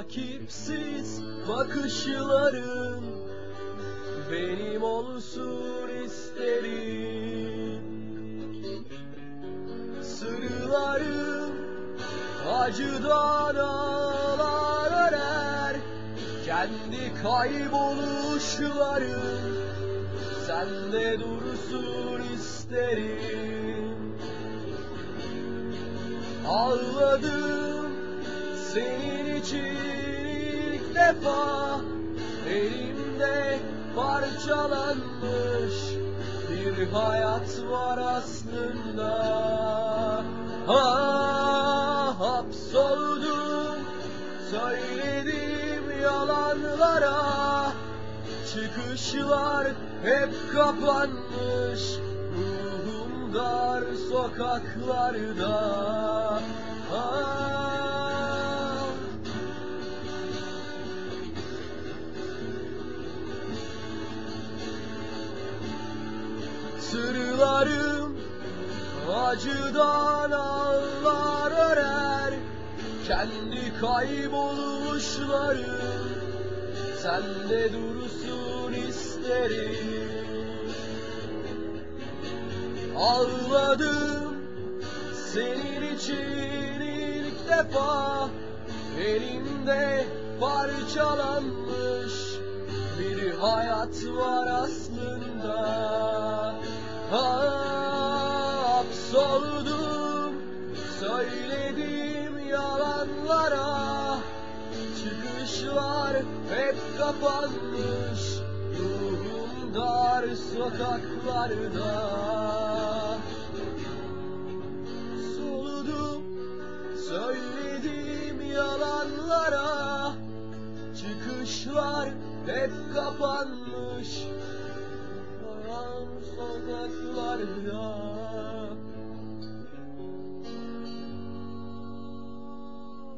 Rakipsiz bakışların benim olsun isterim. Sırlarım acıdan ağlar örer. Kendi kayboluşlarım sende dursun isterim. Ağladım senin ilk defa Elimde parçalanmış bir hayat var aslında Ah hapsoldum söyledim yalanlara Çıkışlar hep kapanmış Ruhum dar sokaklarda ah. Sırlarım acıdan ağlar örer. Kendi kayboluşlarım sende dursun isterim. Ağladım senin için ilk defa. Elimde parçalanmış bir hayat var Hapsoldum söyledim yalanlara. Çıkışlar hep kapanmış. Ruhum dar sokaklarda. Soludum söyledim yalanlara. Çıkışlar hep kapanmış. Karan sokaklarda